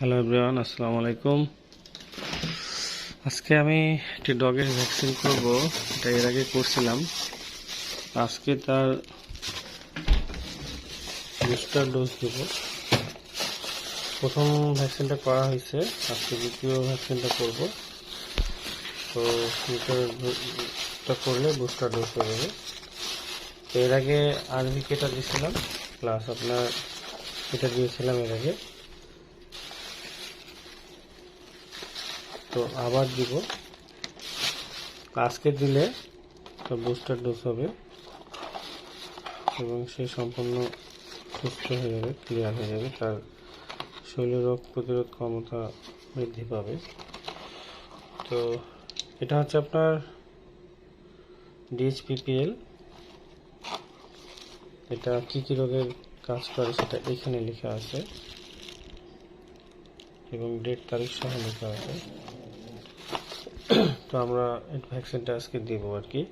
Hello everyone আসসালামু আলাইকুম আজকে আমি একটি ডগের ভ্যাকসিন করব। এটা এর আগে করছিলাম। আজকে তার বুস্টার ডোজ দেব। প্রথম ভ্যাকসিনটা করা হয়েছে। আজকে দ্বিতীয় ভ্যাকসিনটা করব। তো এটা করলে বুস্টার ডোজ হয়ে যাবে। তো এর আগে আরভিকেটা দিয়েছিলাম। প্লাস আপনার এটা দিয়েছিলাম এর আগে। তো আবার দিব। আজকে দিলে তো বুস্টার ডোজ হবে এবং সে সম্পূর্ণ সুস্থ হয়ে যাবে ক্লিয়ার হয়ে যাবে, তার শরীরে রোগ প্রতিরোধ ক্ষমতা বৃদ্ধি পাবে। তো এটা হচ্ছে আপনার ডিএইচপিপিএল এটা কী কী রোগের কাজ করে সেটা এখানে লেখা আছে এবং ডেট তারিখ সহ লেখা আছে। তো আমরা ভ্যাকসিনটা আজকে দিব আর কি।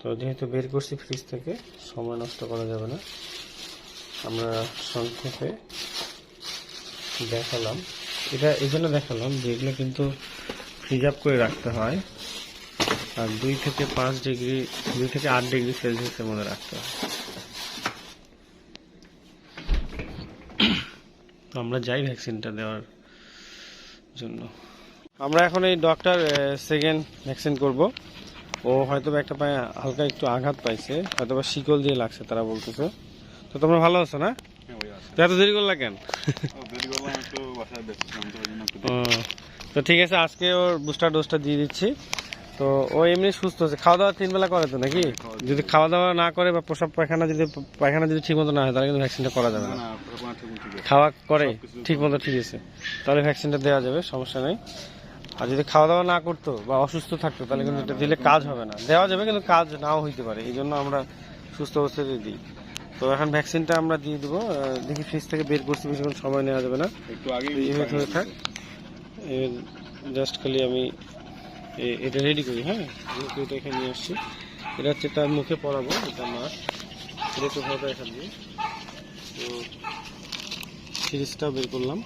তো যেহেতু বের করছি ফ্রিজ থেকে, সময় নষ্ট করা যাবে না। আমরা সংক্ষেপে দেখালাম। এটা এই জন্য দেখালাম যে এগুলো কিন্তু ফ্রিজ আপ করে রাখতে হয়। আর দুই থেকে পাঁচ ডিগ্রি, দুই থেকে আট ডিগ্রি সেলসিয়াসের মধ্যে রাখতে হয়। তো আমরা যাই ভ্যাকসিনটা দেওয়ার জন্য। আমরা এখন এই ডক্টর সেকেন্ড ভ্যাকসিন করব। ও হয়তো একটা পায়ে হালকা একটু আঘাত পাইছে হয়তো বা শিকল দিয়ে লাগছে তারা বলতেছে। তো তোমরা ভালো আছো না? হ্যাঁ এত দেরি করলা কেন? তো ঠিক আছে আজকে ওর বুস্টার ডোজটা দিয়ে দিচ্ছি। তো ও এমনি সুস্থ আছে। খাওয়া দাওয়া তিন বেলা করে তো নাকি? যদি খাওয়া দাওয়া না করে বা প্রসাব পায়খানা যদি পায়খানা যদি ঠিক মতো না হয় তাহলে কিন্তু ভ্যাকসিনটা করা যাবে না। খাওয়া করে সবকিছু ঠিক মতো ঠিক আছে। তাহলে ভ্যাকসিনটা দেওয়া যাবে সমস্যা নেই। আর যদি খাওয়া দাওয়া না করতো বা অসুস্থ থাকতো তাহলে কিন্তু এটা দিলে কাজ হবে না। দেওয়া যাবে কিন্তু কাজ নাও হইতে পারে। এই জন্য আমরা সুস্থ অবস্থাতে দিই। তো এখন ভ্যাকসিনটা আমরা দিয়ে দেবো। দেখি ফ্রিজ থেকে বের করছি বেশিক্ষণ সময় নেওয়া যাবে না। একটু আগে থাক। জাস্ট খালি আমি এটা রেডি করি হ্যাঁ? এটা এখানে নিয়ে আসছি। এটা হচ্ছে তার মুখে পরাবো এটা মাছ এটা একটু ভালো এখান দিয়ে তো সিরিজটাও বের করলাম।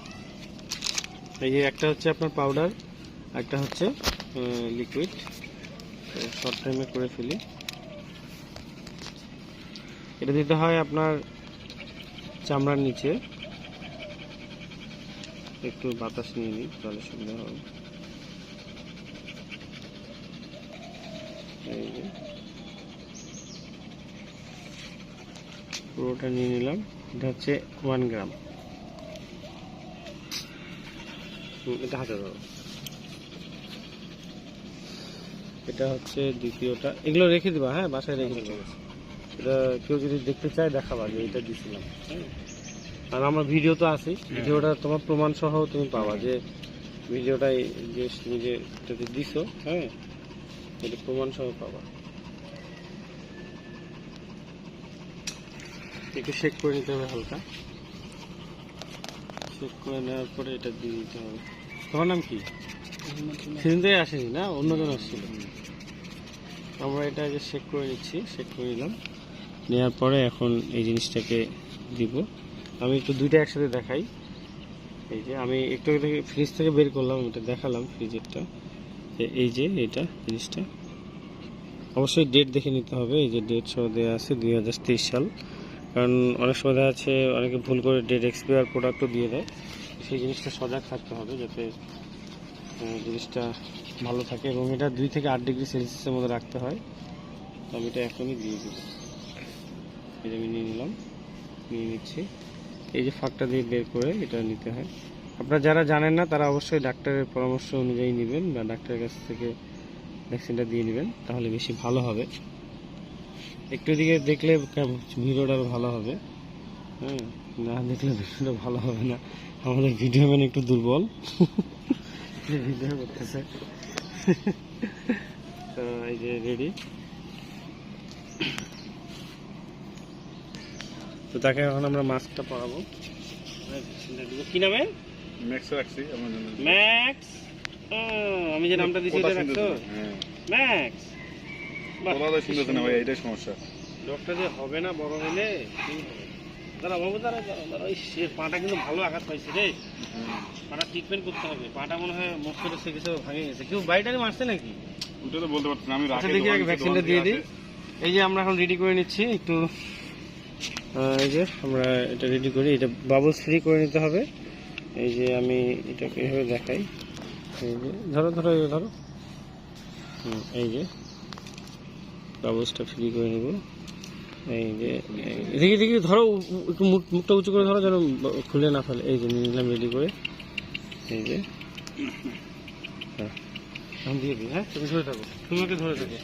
এই যে একটা হচ্ছে আপনার পাউডার একটা হচ্ছে লিকুইড শর্ট টাইমে করে ফেলি। এটা দিতে হয় আপনার চামড়ার নিচে। একটু বাতাস নিয়ে নিই, তাহলে সুবিধা হবে। পুরোটা নিয়ে নিলাম। এটা হচ্ছে ওয়ান গ্রাম এটা হাতে ধরো। এটা হচ্ছে দ্বিতীয়টা। এগুলো রেখে দিবা হ্যাঁ? বাসায় রেখে দিবা। এটা কেউ যদি দেখতে চায় দেখাবা যে এটা দিছিলাম হ্যাঁ? আর আমার ভিডিও তো আছে ভিডিওটা তোমার প্রমাণ সহ তুমি পাবা যে ভিডিওটাই যে নিজে এটাতে দিছো হ্যাঁ? এটা প্রমাণ সহ পাবা। একটু শেক করে নিতে হবে হালকা। শেক করে নেওয়ার পরে এটা দিয়ে দিতে হবে। তোমার নাম কি? সেদিন থেকে আসেনি না? অন্যজন আসছিল। আমরা এটা যে শেক করে নিচ্ছি শেক করে নিলাম। নেওয়ার পরে এখন এই জিনিসটাকে দিব। আমি একটু দুইটা একসাথে দেখাই। এই যে আমি একটু ফ্রিজ থেকে বের করলাম এটা দেখালাম ফ্রিজেরটা এই যে এটা জিনিসটা। অবশ্যই ডেট দেখে নিতে হবে, এই যে ডেট সহ দেওয়া আছে দুই হাজার তেইশ সাল। কারণ অনেক সময় দেখা যাচ্ছে, অনেকে ভুল করে ডেট এক্সপায়ার প্রোডাক্টও দিয়ে দেয়। সেই জিনিসটা সজাগ থাকতে হবে যাতে জিনিসটা ভালো থাকে এবং এটা দুই থেকে আট ডিগ্রি সেলসিয়াসের মধ্যে রাখতে হয়। তো আমি এটা এখনই দিয়ে দিব এটা আমি নিয়ে নিলাম, নিয়ে নিচ্ছি। এই যে ফাঁকটা দিয়ে বের করে এটা নিতে হয়। আপনারা যারা জানেন না, তারা অবশ্যই ডাক্তারের পরামর্শ অনুযায়ী নেবেন বা ডাক্তারের কাছ থেকে ভ্যাকসিনটা দিয়ে নেবেন, তাহলে বেশি ভালো হবে। একটু দিকে দেখলে ভিডিওটা ভালো হবে। হ্যাঁ না দেখলে ভিডিওটা ভালো হবে না। আমাদের ভিডিও ম্যান একটু দুর্বল। ভিডিও করতেছে। তো এই যে রেডি তো তাকে এখন আমরা মাস্কটা পরাবো। কি নামে ম্যাক্স রাখছি আমার জন্য। ম্যাক্স আমি যে নামটা এটা রাখছো হ্যাঁ। ম্যাক্স শুনতেছে না ভাই? এটাই সমস্যা। ডক্টর যে হবে না বড় হলে কি হবে? দাঁড়া বাবু দাঁড়া দাঁড়া ওই সে পাটা কিন্তু ভালো আঘাত পাইছে রে। পাটা ট্রিটমেন্ট করতে হবে। পাটা মনে হয় মুখ করে সে কিছু ভাঙে গেছে। কেউ বাড়িটারে মারছে নাকি? ওটা তো বলতে পারছি না আমি আচ্ছা দেখি আগে ভ্যাকসিনটা দিয়ে দিই। এই যে আমরা এখন রেডি করে নিচ্ছি একটু এই যে আমরা এটা রেডি করি এটা বাবলস ফ্রি করে নিতে হবে। এই যে আমি এটাকে এভাবে দেখাই। এই যে ধরো ধরো ধরো। হুম, এই যে বাবলসটা ফ্রি করে নেব। এই যে এই- দেখি দেখি ধরো একটু মুখ- মুখটা উঁচু করে ধরো যেন খুলে না ফেলে। এই যে নিলাম রেডি করে। এই যে। হ্যাঁ। দিয়ে দিই হ্যাঁ? তুমি ধরে থাকো। তুমি ওকে ধরে থাকো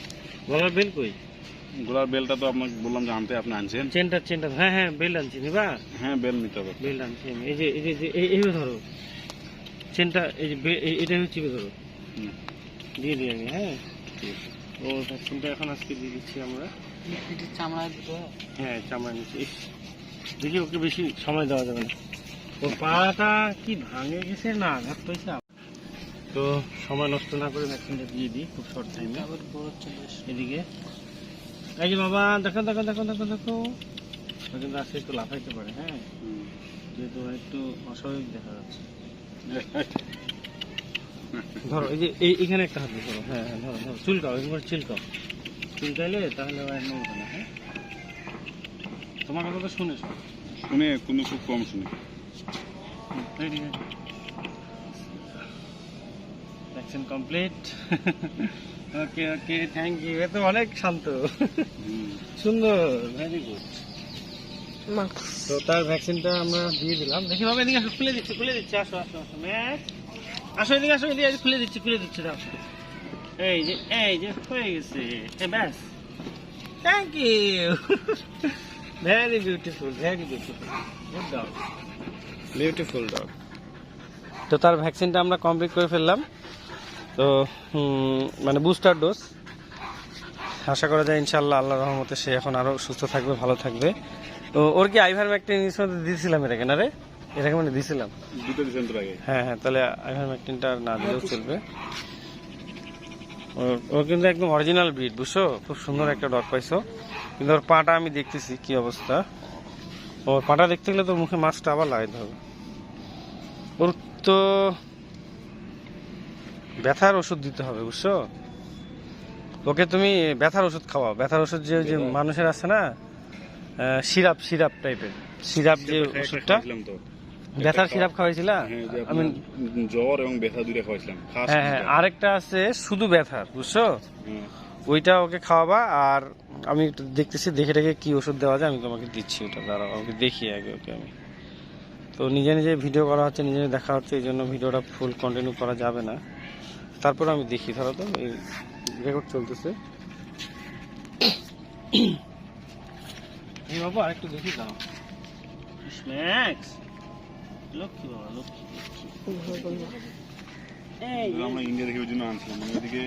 গলার বেল কই? গোলার বেলটা তো আপনাকে বললাম যে আনতে আপনি আনছেন। চেনটা চেনটা হ্যাঁ হ্যাঁ বেল আনছি নিবা? হ্যাঁ বেল নিতে হবে। বেল আনছি এই যে এই যে এই- এইভাবে ধরো। চেনটা এই যে এই- এটা হচ্ছে ধরো। দিয়ে দিই আমি হ্যাঁ? ও ভ্যাকসিনটা এখন আজকে দিয়ে দিচ্ছি আমরা। হ্যাঁ দেখি ওকে বেশি সময় দেওয়া যাবে না। ওর পাটা কি ভাঙে গেছে না আঘাত তো সময় নষ্ট না করে ভ্যাকসিনটা দিয়ে দিই, খুব শর্ট টাইমে এদিকে। এই যে বাবা, দেখো দেখো দেখো দেখো দেখো। কিন্তু একটু লাফাইতে পারে হ্যাঁ। যেহেতু একটু অস্বাভাবিক দেখা যাচ্ছে। ধরো, এই যে, এই, এখানে একটা হাত ধরো হ্যাঁ হ্যাঁ ধরো ধরো, চুলকাও, একবার চুলকাও। চুলকাইলে তাহলে নড়বে না হ্যাঁ? তোমার কথা তো শুনে শুনে কোনো খুব কম শুনি। Vaccine complete okay okay thank you এ তো অনেক শান্ত। সুন্দর ভেরি গুড তো তার ভ্যাকসিনটা আমরা দিয়ে দিলাম। দেখি বাবা এদিকে খুলে দিচ্ছি খুলে দিচ্ছি। আসো আসো আসো ম্যাচ। আসো এদিকে আসো এদিকে খুলে দিচ্ছি খুলে দিচ্ছি দাও এই যে এই যে হয়ে গেছে ব্যাস thank you very beautiful very beautiful good dog beautiful dog তো তার ভ্যাকসিনটা আমরা কমপ্লিট করে ফেললাম। তো মানে বুস্টার ডোজ আশা করা যায় ইনশাল্লাহ আল্লাহ রহমতে সে এখন আরও সুস্থ থাকবে ভালো থাকবে। তো ওর কি আইভার ম্যাকটিন ইংলিশ মধ্যে দিয়েছিলাম এটাকে না রে? এটাকে মানে দিয়েছিলাম। হ্যাঁ হ্যাঁ তাহলে আইভার ম্যাকটিনটা না দিলেও চলবে। ওর- ও কিন্তু একদম অরিজিনাল ব্রিড বুঝছ? খুব সুন্দর একটা ডগ পাইছো। কিন্তু ওর পাটা আমি দেখতেছি কি অবস্থা। ওর পাটা দেখতে গেলে তো মুখে মাছটা আবার লাগাইতে হবে। ওর তো ব্যথার ওষুধ দিতে হবে বুঝছ? ওকে তুমি ব্যথার ওষুধ খাওয়াও। ব্যথার ওষুধ যে যে মানুষের আছে না সিরাপ সিরাপ টাইপের সিরাপ যে ওষুধটা ব্যথার সিরাপ খাওয়াইছিলা? হ্যাঁ আমি জ্বর এবং ব্যথা দুইটা খাওয়াইছিলাম হ্যাঁ হ্যাঁ আরেকটা আছে শুধু ব্যথার বুঝছ? ওইটা ওকে খাওয়াবা আর আমি একটু দেখতেছি দেখে দেখে কি ওষুধ দেওয়া যায় আমি তোমাকে দিচ্ছি ওটা দাঁড়াও আমাকে দেখি আগে ওকে আমি। তো নিজে নিজে ভিডিও করা হচ্ছে নিজে নিজে দেখা হচ্ছে এই জন্য ভিডিওটা ফুল কন্টিনিউ করা যাবে না। তারপর আমি দেখি ধরো তো এই রেকর্ড চলতেছে। এই বাবু আরেকটু দেখি দাও স্ন্যাক্স লক্ষ্মী বাবা লক্ষ্মী লক্ষ্মী। আমরা ইন্ডিয়া থেকে ওই জন্য আনছিলাম মানে ওইদিকে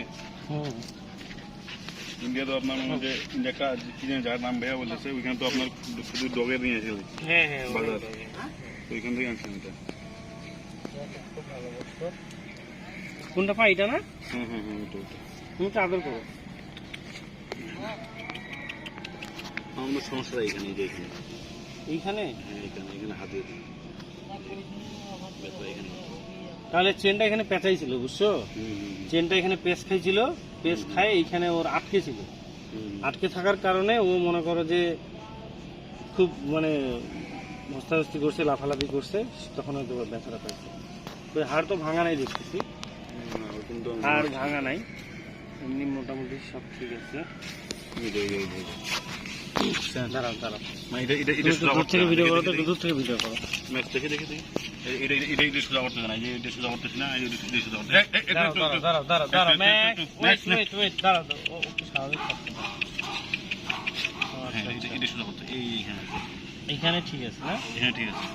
ইন্ডিয়া তো আপনার মনে যে কি জানি যার নাম ভাইয়া বলেছে ওইখানে তো আপনার শুধু ডগের নিয়ে হ্যাঁ হ্যাঁ বাজার। তো ওইখান থেকে আনছিলাম এটা। কোনটা পা এটা না? হ্যাঁ হ্যাঁ হ্যাঁ ওটা ওটা তুমি আদর করো? এখানে এই এইখানে? হ্যাঁ এখানে এখানে হাতে তাহলে চেনটা এখানে পেঁচাইছিল বুঝছ? হুম, হুম, চেনটা এখানে পেস খাইছিল পেস খায় এইখানে ওর আটকে ছিল। আটকে থাকার কারণে ও মনে করো যে খুব মানে হস্তাহস্তি করছে লাফালাফি করছে তখন হয়তো ব্যথাটা পাইছে। তো হাড় তো ভাঙা নাই দেখতেছি। হাড় ভাঙা নাই। এমনি মোটামুটি সব ঠিক আছে। এই যে, এই যে, এই যে, এই যে। দাঁড়াও। দাঁড়াও এটা এটা এটা একটু সোজা থেকে ভিডিও করো তো দূর থেকে ভিডিও করো। ম্যাচ দেখে দেখে দেখে। এটা এটা এটা এটা সোজা না এটা সোজা করতেছে না এটা সোজা করতে এই- এই- এটা দাঁড়াও দাঁড়াও দাঁড়াও দাঁড়াও দাঁড়াও একটু- ম্যাক একটু- একটু- wait next, next. Wait wait দাঁড়াও দাঁড়াও ও স্বাভাবিক থাকতে দাও। ও, এটা-। এটা এইখানে ঠিক আছে না? হ্যাঁ ঠিক আছে।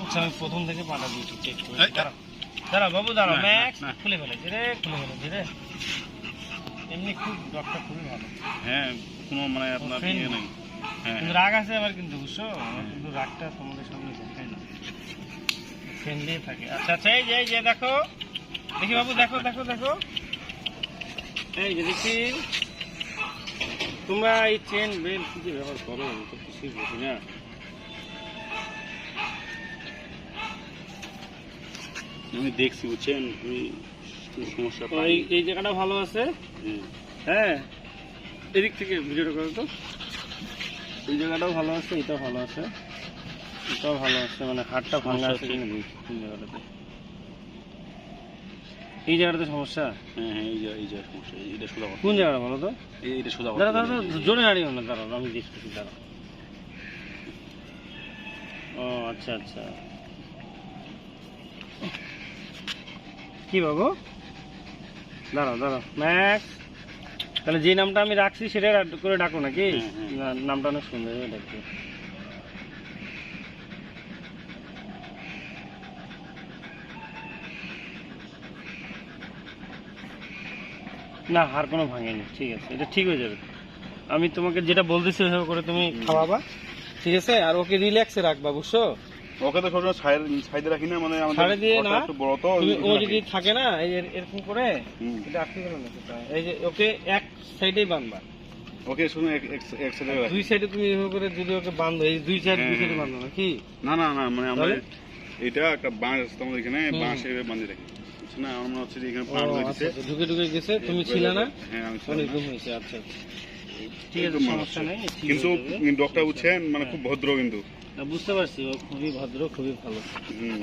আচ্ছা আমি প্রথম থেকে পাটা দিয়েছি চেক করে। দাঁড়াও দাঁড়াও বাবু দাঁড়াও না, ম্যাক্স খুলে ফেলেছি রে খুলে ফেলেছি রে। এমনি খুব ডক্টর খুবই ভালো। হ্যাঁ কোনো মানে আপনার ইয়ে নেই। হ্যাঁ, কিন্তু হ্যাঁ। রাগ আছে কিন্তু বুঝছ? কিন্তু রাগটা তোমাদের সামনে না। ফ্রেন্ডলি থাকে। আচ্ছা আচ্ছা এই যে এই যে দেখো। দেখি বাবু দেখো দেখো দেখো। এই যে দেখি। তোমরা এই চেন বেল কি ব্যবহার করো? আমি তো কিছুই বুঝি না। আমি দেখছি বুঝছেন? সমস্যা এই জায়গাটা ভালো আছে? হ্যাঁ। এদিক থেকে ভিডিওটা করো তো। এই জায়গাটাও ভালো আছে এটাও ভালো আছে। এটাও ভালো আছে মানে হাড়টা ভাঙা আছে কিনা দেখি কোন জায়গাটাতে। এই জায়গাটাতে সমস্যা? হ্যাঁ হ্যাঁ এই যে এই যে সমস্যা এই- এটা সোজা কোন জায়গাটা বলো তো? এই- এটা সোজা দাঁড়া দাঁড়া দাঁড়া, জোরে দাঁড়িয়ে না দাঁড়াও আমি দেখতেছি দাঁড়াও। ও আচ্ছা আচ্ছা। কি বাবু? দাঁড়াও দাঁড়াও ম্যাক্স তাহলে যে নামটা আমি রাখছি সেটা করে ডাকো নাকি? হুম। না, নামটা অনেক সুন্দর এটা না হার কোনো ভাঙেনি ঠিক আছে। এটা ঠিক হয়ে যাবে। আমি তোমাকে যেটা বলতেছি ওইভাবে করে তুমি খাওয়াবা ঠিক আছে? আর ওকে রিল্যাক্সে রাখবা বুঝছ? ওকে তো সবসময় সাইডে রাখি না মানে আমাদের দিয়ে না, একটু বড় তো ও যদি থাকে না এই এরকম করে এটা আটকে গেল না এই যে ওকে এক সাইডেই বাঁধবা। ওকে শুনে এক সাইডে দুই সাইডে তুমি এভাবে করে যদি ওকে বাঁধো এই দুই সাইড দুই সাইডে হ্যাঁ। বাঁধো না কি না না না মানে আমরা এটা একটা বাঁশ আছে আমাদের এখানে হুম। বাঁশ এভাবে বাঁধে রাখি। না? আমার মনে হচ্ছে এখানে ও, হয়ে আচ্ছা, আচ্ছা, ঢুকে ঢুকে গেছে তুমি ছিলে না? হ্যাঁ আমি আচ্ছা আচ্ছা। ঠিক আছে সমস্যা নেই কিন্তু ডক্টর বুঝছেন মানে। খুব ভদ্র কিন্তু। বুঝতে পারছি ও খুবই ভদ্র খুবই ভালো।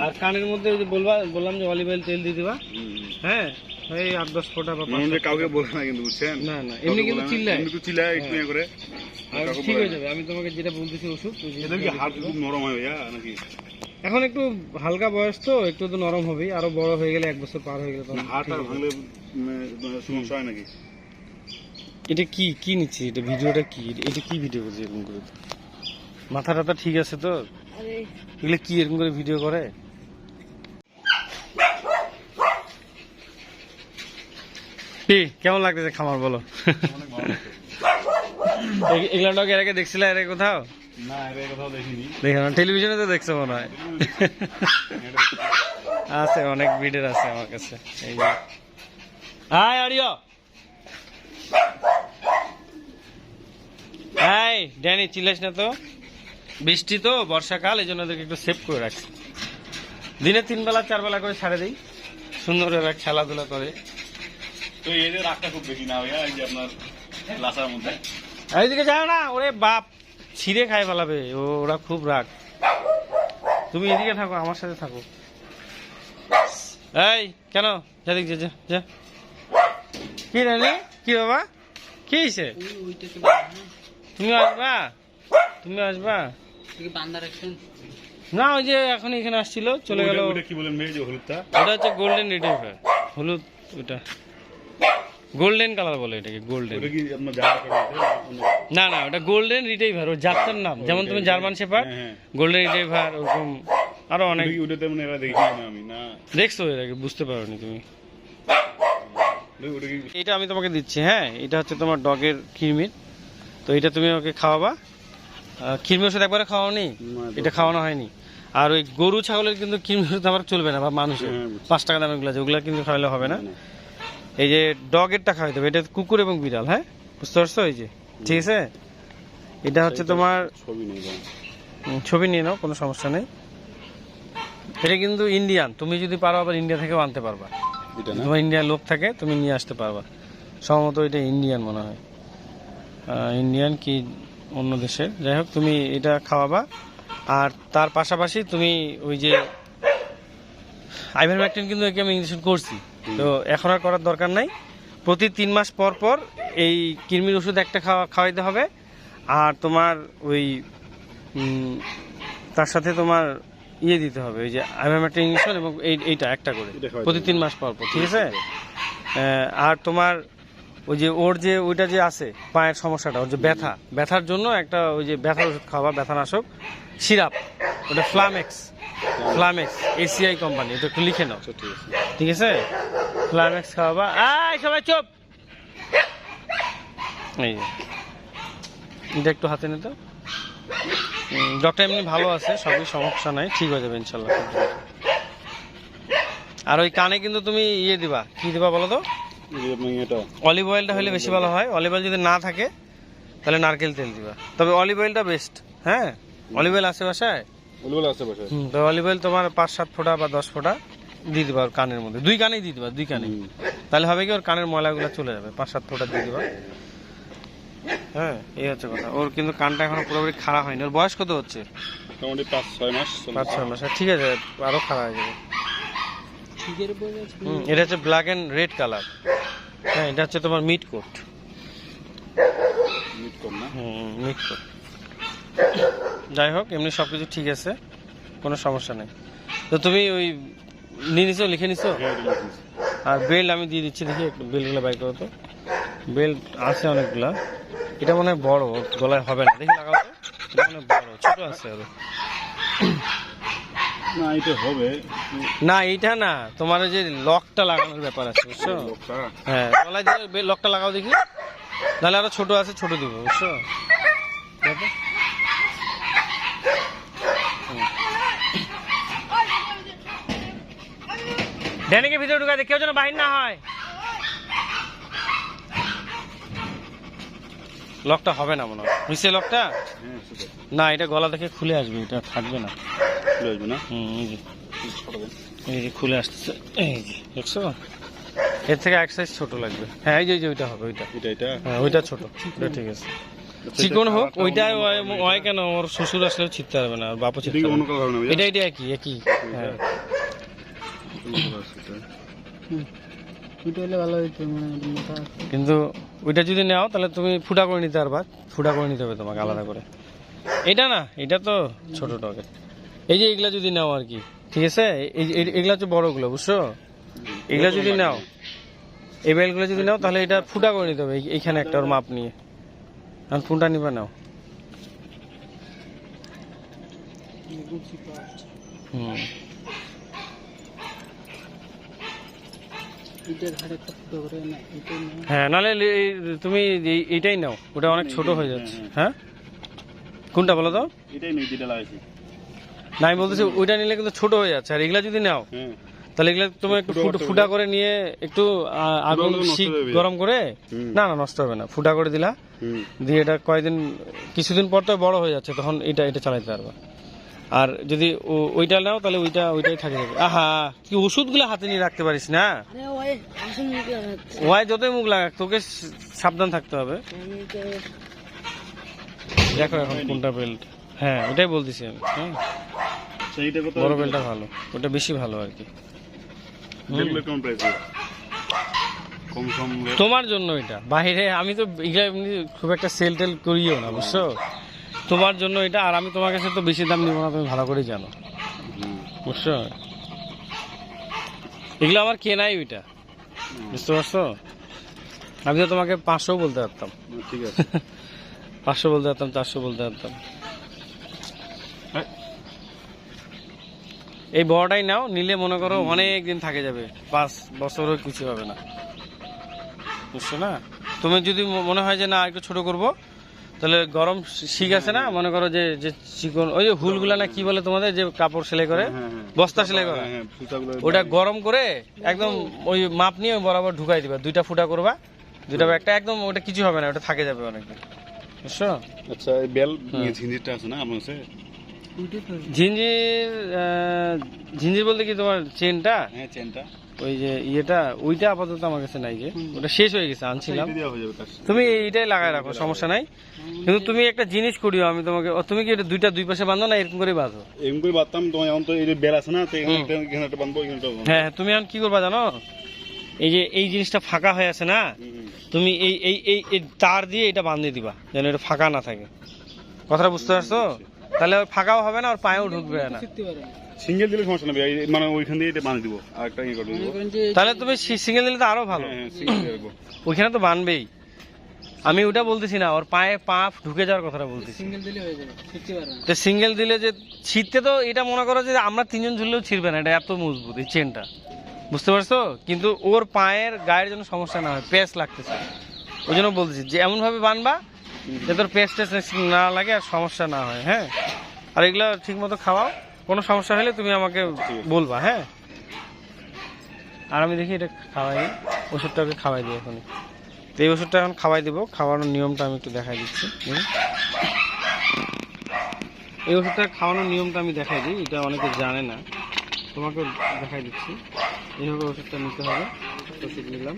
আর কানের মধ্যে বলবা বললাম যে অলিভ অয়েল তেল দিয়ে দিবা। হ্যাঁ এই আট দশ ফোঁটা বা মনে কাউকে বলে না কিন্তু বুঝছেন? না না এমনি কিন্তু চিল্লায়। একটু চিল্লায় একটু হ্যাঁ। ইয়ে করে। ঠিক হয়ে যাবে আমি তোমাকে যেটা বলতেছি ওষুধ হাত খুব নরম হয় ভাইয়া নাকি? এখন একটু হালকা বয়স তো একটু তো নরম হবেই আরও বড় হয়ে গেলে এক বছর পার হয়ে গেলে তখন হাত আর ভাঙলে মানে সমস্যা হয় নাকি? এটা কি কি নিচ্ছি এটা ভিডিওটা কি? এটা কি ভিডিও করছে এরকম করে? মাথা টাথা ঠিক আছে তো? এগুলো কি এরকম করে ভিডিও করে? কেমন লাগতেছে খামার বলো? এগুলো ডগ এর আগে দেখছিলে এর কোথাও? না এর কোথাও দেখিনি। দেখো না টেলিভিশনে তো দেখছ মনে হয়। আছে অনেক ভিডিও আছে আমার কাছে। এই হাই ড্যানি চিল্লাস না তো। বৃষ্টি তো বর্ষাকাল এই জন্য ওদেরকে একটু সেভ করে রাখছি। দিনে তিন বেলা চার বেলা করে ছাড়ে দিই। সুন্দর এরা খেলাধুলা করে। তো এদের রাগটা খুব বেশি না ভাইয়া এই যে আপনার লাসার মধ্যে। এইদিকে যাও না ওরে বাপ ছিঁড়ে খাই ফেলাবে। ওরা খুব রাগ। তুমি এদিকে থাকো আমার সাথে থাকো। এই কেন? যা যা যা কি রানি কি বাবা? কি হয়েছে তুমি আসবা? তুমি আসবা? না ওই যে এখন এখানে আসছিল চলে গেল। ওইটা- ওইটা কি বলেন মেয়ে যে হলুদটা? ওটা হচ্ছে গোল্ডেন রিট্রিভার হলুদ ওটা গোল্ডেন কালার বলে এটাকে গোল্ডেন ওটা না না ওটা গোল্ডেন রিট্রিভার ওর জাতটার নাম। যেমন তুমি জার্মান শেপার হ্যাঁ গোল্ডেন রিট্রিভার ওরকম আরও অনেক। ওটা ওটা তেমন এরা দেখিনি না আমি না। দেখছ এর আগে বুঝতে পারোনি তুমি। ওটা- ওটা এটা আমি তোমাকে দিচ্ছি হ্যাঁ? এটা হচ্ছে তোমার ডগের কিরমির। তো এটা তুমি ওকে খাওয়াবা। কিরমির ওষুধ একবারে খাওয়াওনি? এটা খাওয়ানো হয়নি। আর ওই গরু ছাগলের কিন্তু কিরমির ওষুধ আবার চলবে না বা মানুষের। হ্যাঁ, পাঁচ টাকা দামেরগুলো আছে ওগুলো কিন্তু খাওয়ালে হবে না। এই যে ডগেরটা খাওয়াইতে হবে এটা কুকুর এবং বিড়াল হ্যাঁ? বুঝতে পারছ এই যে? ঠিক আছে? এটা হচ্ছে তোমার ছবি নিয়ে নাও কোনো সমস্যা নেই। এটা কিন্তু ইন্ডিয়ান তুমি যদি পারো আবার ইন্ডিয়া থেকেও আনতে পারবা। তোমার ইন্ডিয়ার লোক থাকে তুমি নিয়ে আসতে পারবা। সম্ভবত এটা ইন্ডিয়ান মনে হয়। ইন্ডিয়ান কি অন্য দেশের? যাই হোক তুমি এটা খাওয়াবা। আর তার পাশাপাশি তুমি ওই যে আইভার ম্যাকটিন কিন্তু একে আমি ইঞ্জেকশন করছি। তো এখন আর করার দরকার নাই। প্রতি তিন মাস পর পর এই কৃমির ওষুধ একটা খাওয়া খাওয়াইতে হবে। আর তোমার ওই তার সাথে তোমার ইয়ে দিতে হবে। ওই যে আইভারমেট্রিন ইঞ্জেকশন এবং এই এইটা একটা করে। প্রতি তিন মাস পর পর ঠিক আছে? আর তোমার ওই যে ওর যে ওইটা যে আছে পায়ের সমস্যাটা ওর যে ব্যথা। ব্যথার জন্য একটা ওই যে ব্যথার ওষুধ খাওয়া ব্যথানাশক সিরাপ ওটা ফ্লামেক্স ফ্লামেক্স এসিআই কোম্পানি এটা একটু লিখে নাও। আচ্ছা ঠিক আছে। ঠিক আছে? ফ্লামেক্স খাওয়াবা। আয় সবাই চুপ! এই যে। এটা একটু হাতে নিতে ডক্টর এমনি ভালো আছে সবই সমস্যা নাই ঠিক হয়ে যাবে ইনশাল্লাহ। আর ওই কানে কিন্তু তুমি ইয়ে দিবা কি দিবা বলো তো? অলিভ অয়েলটা হলে বেশি ভালো হয়। অলিভ অয়েল যদি না থাকে তাহলে নারকেল তেল দিবা। তবে অলিভ অয়েলটা বেস্ট হ্যাঁ? অলিভ অয়েল আছে বাসায়? বলে বলে আসতে পারে হুম, তো অলিভ অয়েল তোমার পাঁচ সাত ফোঁটা বা দশ ফোঁটা দিয়ে দিবা ওর কানের মধ্যে। দুই কানেই দিয়ে দিবা দুই কানে তাহলে হবে কি ওর কানের ময়লাগুলো চলে যাবে। পাঁচ সাত ফোঁটা দিয়ে দিবা। হ্যাঁ এই হচ্ছে কথা। ওর কিন্তু কানটা এখনও পুরোপুরি খারাপ হয়নি। ওর বয়স কত হচ্ছে? মোটামুটি পাঁচ ছয় মাস। পাঁচ ছয় মাস। ঠিক আছে আরও খারাপ হয়ে যাবে। এটা হচ্ছে ব্ল্যাক অ্যান্ড রেড কালার হ্যাঁ এটা হচ্ছে তোমার মিট কোট মিট না? হুম মিট কোট যাই হোক এমনি সব কিছু ঠিক আছে কোনো সমস্যা নেই। তো তুমি ওই নিয়ে নিছো লিখে নিছো? হ্যাঁ। আর বেল্ট আমি দিয়ে দিচ্ছি দেখি একটু বেল্টগুলো বাইর করো তো। বেল্ট আছে অনেকগুলা। এটা মনে হয় বড় গলায় হবে না। দেখি লাগাও তো। এটা মনে হয় বড় ছোট আছে আরও। না এটা হবে না এটা না তোমার যে লকটা লাগানোর ব্যাপার আছে বুঝছ? হ্যাঁ গলায় লকটা লাগাও দেখি। নাহলে আরও ছোট আছে ছোট দিব বুঝছ। ড্যানিকে ভিতরে ঢুকাই দে কেউ যেন বাহির না হয়। লকটা হবে না মনে হয়। বুঝছে লকটা? হ্যাঁ না এটা গলা দেখে খুলে আসবে এটা থাকবে না। খুলে আসবে না? এই যে। খুলে আসতেছে এই যে দেখছ? এর থেকে এক সাইজ ছোট লাগবে। হ্যাঁ এই যে ওইটা হবে ওইটা। এটা এটা? হ্যাঁ ওইটা ছোট। ওইটা ঠিক আছে। আচ্ছা, চিকন হোক কালারটা ওইটাই অন্য হয়- কেন? ওর শ্বশুর আসলেও ছিটতে পারবে না আর বাপও ছিটতে পারবে না। এটা এটা একই একই। হ্যাঁ। ওইটা হলে ভালো হইতো মানে মোটা আছে। কিন্তু ওইটা যদি নাও তাহলে তুমি ফুটা করে নিতে পারবা। ফুটা করে নিতে হবে তোমাকে আলাদা করে। এটা না এটা তো ছোট টকে। এই যে এগুলা যদি নাও আর কি ঠিক আছে? এই এই- এগুলা হচ্ছে বড়গুলো বুঝছ? এগুলা যদি নাও এই বেলগুলো যদি নাও তাহলে এটা ফুটা করে নিতে হবে এই- এইখানে একটা ওর মাপ নিয়ে। আর ফুটা নিবা নাও? হুম এটার ঘাড়ে একটা ফুটো করে না এটাই না হ্যাঁ নাহলে তুমি এই- এইটাই নাও ওটা অনেক ছোট হয়ে যাচ্ছে। হ্যাঁ। কোনটা বলো তো? এটাই নেই যেটা লাগাইছি। না আমি বলতেছি ওইটা নিলে কিন্তু ছোট হয়ে যাচ্ছে আর এগুলা যদি নাও হ্যাঁ। তাহলে এগুলো তুমি একটু ফুটা করে নিয়ে একটু আগুন হয়ে। গরম করে? না না নষ্ট হবে না ফুটা করে দিলা। দিয়ে এটা কয়েকদিন কিছুদিন পর তো বড় হয়ে যাচ্ছে তখন এটা এটা চালাতে পারবা। আর যদি ওইটা নাও তাহলে ওইটা ওইটাই থাকে যাবে। আহা কি ওষুধগুলো হাতে নিয়ে রাখতে পারিস না? ওয়াই যতই মুখ লাগাক তোকে সাবধান থাকতে হবে। দেখো এখন কোনটা বেল্ট হ্যাঁ ওটাই বলতেছি আমি হ্যাঁ। বড় বেল্টটা ভালো ওটা বেশি ভালো আর কি। তোমার জন্য এটা। বাইরে আমি তো খুব একটা সেল টেল করিও না বুঝছ? তোমার জন্য এটা আর আমি তোমার কাছে তো বেশি দাম নিব না তুমি ভালো করে জানো। বুঝছ? এগুলো আমার কেনাই ওইটা। বুঝতে পারছ? আমি তো তোমাকে পাঁচশো বলতে পারতাম। ঠিক আছে। পাঁচশো বলতে পারতাম চারশো বলতে পারতাম। এই বড়টাই নাও নিলে মনে করো অনেক দিন থাকে যাবে। পাঁচ বছরও কিছু হবে না। বুঝছ না? তুমি যদি মনে হয় যে না একটু ছোট করব তাহলে গরম শিক আছে না? মনে করো যে যে চিকন ওই যে হুলগুলা না কি বলে তোমাদের যে কাপড় সেলাই করে? হ্যাঁ, হ্যাঁ। বস্তা সেলাই করা? হ্যাঁ, হ্যাঁ, ওটা গরম করে একদম ওই মাপ নিয়ে বরাবর ঢুকাই দিবা। দুইটা ফুটা করবা দুইটা একটা একদম ওটা কিছু হবে না ওটা থাকে যাবে অনেকদিন। বুঝছ? আচ্ছা এই বেল হ্যাঁ। ঝিঞ্জিরটা আছে না কাছে? ঝিঞ্জির ঝিঞ্জির বলতে কি তোমার চেনটা হ্যাঁ চেনটা ওই যে ইয়েটা ওইটা আপাতত আমার কাছে নাই যে। ওটা শেষ হয়ে গেছে আনছিলাম। সাথে। তুমি এইটাই লাগাই রাখো সমস্যা নাই। কিন্তু তুমি একটা জিনিস করিও আমি তোমাকে তুমি কি এটা দুইটা দুই পাশে বাঁধো না এরকম করে বাঁধো? এরকম করে বাঁধতাম তোমার এখন তো এই যে বেল আছে না তো এখানে একটা- বাঁধবো এখানে একটা বাঁধবো। হ্যাঁ হ্যাঁ, তুমি এখন কি করবা জানো? এই যে এই জিনিসটা ফাঁকা হয়ে আছে না। তুমি এই এই এই এই তার দিয়ে এটা বাঁধিয়ে দিবা যেন এটা ফাঁকা না থাকে। কথাটা বুঝতে পারছ? তাহলে ওর ফাঁকাও হবে না ওর পায়েও ঢুকবে না। সিঙ্গেল দিলে সমস্যা নেই মানে ওইখান দিয়ে এটা দিব আর একটা ইয়ে করে দিব। তাহলে তুমি সিঙ্গেল দিলে তো আরও ভালো। হ্যাঁ হ্যাঁ সিঙ্গেল দিয়ে রাখব ওইখানে তো বানবেই আমি ওটা বলতেছি না ওর পায়ে পা ঢুকে যাওয়ার কথাটা বলতেছি। সিঙ্গেল দিলে হয়ে যাবে শিখতে পারে না। তো সিঙ্গেল দিলে যে ছিঁড়তে তো এটা মনে করো যে আমরা তিনজন ঝুললেও ছিঁড়বে না এটা এত মজবুত এই চেনটা বুঝতে পারছ? কিন্তু ওর পায়ের গায়ের জন্য সমস্যা না হয় পেস লাগতেছে। ওই জন্য বলতেছি যে এমনভাবে বানবা যে তোর পেস টেস না লাগে আর সমস্যা না হয় হ্যাঁ? আর এগুলো ঠিক মতো খাওয়াও। কোনো সমস্যা হলে তুমি আমাকে বলবা হ্যাঁ? আর আমি দেখি এটা খাওয়াই, ওষুধটা ওকে খাওয়াই দিই এখন তো এই ওষুধটা এখন খাওয়াই দেবো, খাওয়ানোর নিয়মটা আমি একটু দেখাই দিচ্ছি। এই ওষুধটা খাওয়ানোর নিয়মটা আমি দেখাই দিই, এটা অনেকে জানে না। তোমাকে দেখাই দিচ্ছি, এইভাবে ওষুধটা নিতে হবে। ওষুধ নিলাম।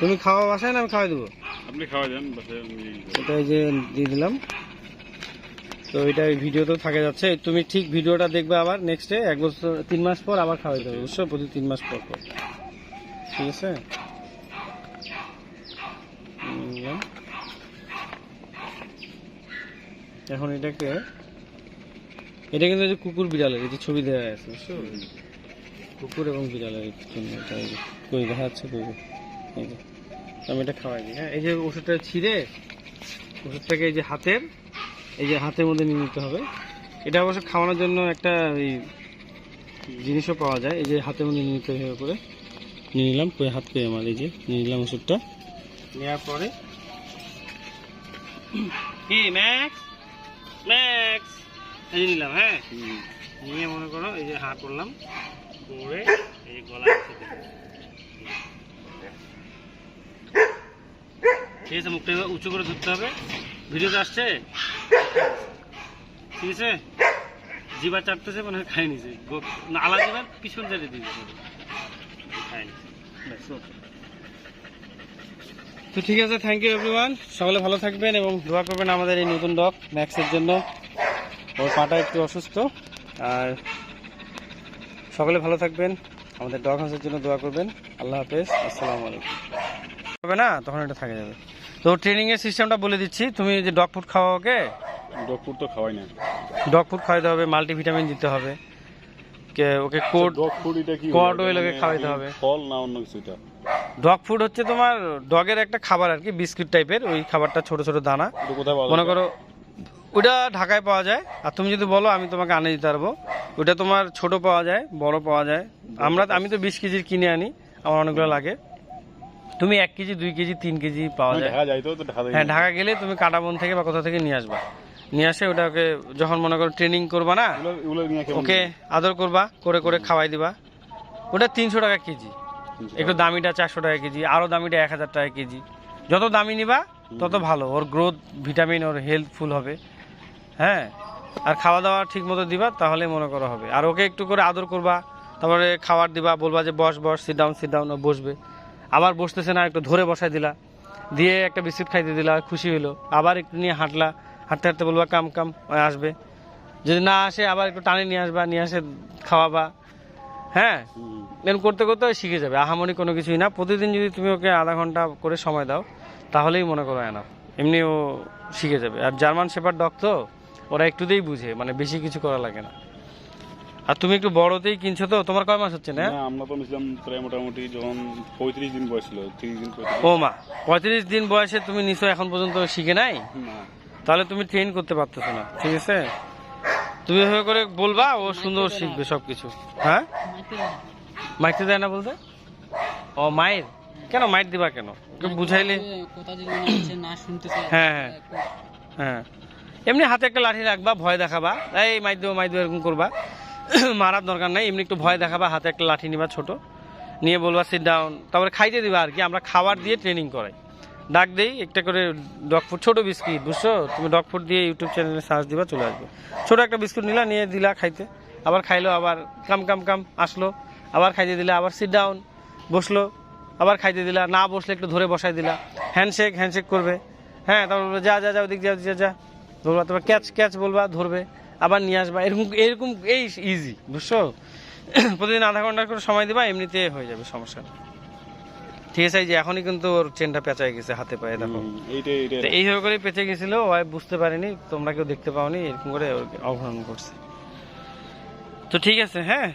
তুমি খাওয়া বাসায় না আমি খাওয়াই দেবো? আপনি খাওয়া যান এটা যে দিয়ে দিলাম। তো এটা ভিডিও তো থাকে যাচ্ছে। তুমি ঠিক ভিডিওটা দেখবে আবার নেক্সটে এক বছর তিন মাস পর আবার খাওয়াই দেবে অবশ্যই প্রতি তিন মাস পর পর। ঠিক আছে। এখন এটাকে এটা কিন্তু কুকুর বিড়ালের এই যে ছবি দেওয়া আছে বুঝছ? কুকুর এবং বিড়ালের জন্য এটা কই দেখা যাচ্ছে কই এই যে। আমি এটা খাওয়াই দিই হ্যাঁ? এই যে ওষুধটা ছিঁড়ে ওষুধটাকে এই যে হাতের এই যে হাতের মধ্যে নিয়ে নিতে হবে। এটা অবশ্য খাওয়ানোর জন্য একটা এই জিনিসও পাওয়া যায় এই যে হাতের মধ্যে নিয়ে নিতে হবে করে। নিয়ে নিলাম কই হাত পেয়ে আমার এই যে নিয়ে নিলাম ওষুধটা। নেওয়ার পরে। কি ম্যাক্স? ম্যাক্স? এই যে নিলাম হ্যাঁ? নিয়ে মনে করো এই যে হা করলাম করে এই গলা ঠিক আছে, মুখটা এবার উঁচু করে ধরতে হবে। ভিডিওতে আসছে? ঠিক আছে? জিবা চাটতেছে মনে হয় খাই নিছে। আলাদা জিবার পিছন চাটে দিয়েছে খাই তো ঠিক আছে থ্যাংক ইউ এভরিওয়ান সকলে ভালো থাকবেন এবং দোয়া করবেন আমাদের এই নতুন ডগ ম্যাক্সের জন্য। ওর পাটা একটু অসুস্থ। আর সকলে ভালো থাকবেন। আমাদের ডগ হাউসের জন্য দোয়া করবেন। আল্লাহ হাফেজ। আসসালামু আলাইকুম। হবে না তখন এটা থাকে যাবে। তো ট্রেনিং এর সিস্টেমটা বলে দিচ্ছি তুমি যে ডগ ফুড খাওয়া ওকে ডগ ফুড তো খাওয়াই না। ডগ ফুড খাওয়াতে হবে মাল্টিভিটামিন দিতে হবে। কে- ওকে কোড ডগ ফুড এটা কি কড মানে খাওয়াইতে আমি হবে। ফল না অন্য কিছু এটা? ডগ ফুড হচ্ছে তোমার ডগের একটা খাবার আর কি বিস্কিট টাইপের ওই খাবারটা ছোট ছোট দানা। মনে করো ওটা ঢাকায় পাওয়া যায়। আর তুমি যদি বলো আমি তোমাকে আনে দিতে পারব। ওটা তোমার ছোট পাওয়া যায় বড় পাওয়া যায়। আমরা আমি তো বিশ কেজির কিনে আনি আমার অনেকগুলো লাগে। তুমি এক কেজি দুই কেজি তিন কেজি পাওয়া যায়। ঢাকা যাই তো তো ঢাকা হ্যাঁ ঢাকা গেলে তুমি কাটাবন থেকে বা কোথা থেকে নিয়ে আসবা। নিয়ে আসে ওটাকে যখন মনে করো ট্রেনিং করবা না ওকে আদর করবা করে করে খাওয়াই দিবা। ওটা তিনশো টাকা কেজি। একটু দামিটা চারশো টাকা কেজি আরও দামিটা এক হাজার টাকা কেজি। যত দামি নিবা তত ভালো। ওর গ্রোথ ভিটামিন ওর হেলথফুল হবে। হ্যাঁ? আর খাওয়া দাওয়া ঠিক মতো দিবা তাহলে মনে করো হবে। আর ওকে একটু করে আদর করবা তারপরে খাবার দিবা বলবা যে বস বস সিট ডাউন সিট ডাউন ও বসবে। আবার বসতেছে না, একটু ধরে বসাই দিলা। দিয়ে একটা বিস্কুট খাইতে দিলা, খুশি হইল। আবার একটু নিয়ে হাঁটলা। হাঁটতে হাঁটতে বলবা, কাম কাম আসবে। যদি না আসে, আবার একটু টানে নিয়ে আসবা, নিয়ে আসে খাওয়াবা। হ্যাঁ। এরকম করতে করতে শিখে যাবে। আহামরি কোনো কিছুই না। প্রতিদিন যদি তুমি ওকে আধা ঘণ্টা করে সময় দাও, তাহলেই মনে করো এনা এমনি ও শিখে যাবে। আর জার্মান শেপার ডগ তো, ওরা একটুতেই বুঝে। মানে বেশি কিছু করা লাগে না। আর তুমি একটু বড়তেই কিনছো তো? তোমার কয় মাস হচ্ছে না? না আমরা তো নিছিলাম প্রায় মোটামুটি যখন পঁয়ত্রিশ দিন বয়স ছিল তিরিশ দিন ও মা পঁয়ত্রিশ দিন বয়সে তুমি নিশ্চয় এখন পর্যন্ত শিখে নাই? তাহলে তুমি ট্রেন করতে পারতেছো না ঠিক আছে? তুমি এভাবে করে বলবা ও সুন্দর শিখবে সবকিছু। হ্যাঁ? মাইতে দেয় না। বলতে? ও মায়ের? কেন মাইর দিবা কেন? একটু বুঝাইলে কথা যদি হচ্ছে না শুনতেছে হ্যাঁ, হ্যাঁ। হ্যাঁ। এমনি হাতে একটা লাঠি রাখবা ভয় দেখাবা। এই মাই দেবো মাই দেবো এরকম করবা। মারার দরকার নাই, এমনি একটু ভয় দেখাবা, হাতে একটা লাঠি নিবা ছোট। নিয়ে বলবা সিট ডাউন তারপরে খাইতে দিবা আর কি, আমরা খাবার দিয়ে ট্রেনিং করাই। ডাক দেই, একটা করে ডগ ফুড ছোটো বিস্কিট, বুঝছ? তুমি ডগ ফুড দিয়ে ইউটিউব চ্যানেলে সার্চ দিবা, চলে আসবে। ছোটো একটা বিস্কুট নিলা, নিয়ে দিলা খাইতে। আবার খাইলো, আবার কাম কাম কাম, আসলো। আবার খাইতে দিলা, আবার সিট ডাউন বসল। আবার খাইতে দিলা, না বসলে একটু ধরে বসাই দিলা। হ্যান্ডশেক হ্যান্ডশেক করবে। হ্যাঁ তারপর যা যা যা, ওদিক যা যা যা। ধরবা তারপর ক্যাচ ক্যাচ বলবা, ধরবে। আবার নিয়ে আসবা। এরকম এরকম এই ইজি বুঝছ? প্রতিদিন আধা ঘণ্টা করে সময় দিবা এমনিতে হয়ে যাবে সমস্যা ঠিক আছে যে এখনই কিন্তু ওর চেনটা পেঁচাই গেছে হাতে পায়ে দেখো। এইভাবে করে পেঁচে গেছিল ও বুঝতে পারেনি তোমরা কেউ দেখতে পাওনি এরকম করে ওকে অপহরণ করছে। তো ঠিক আছে হ্যাঁ?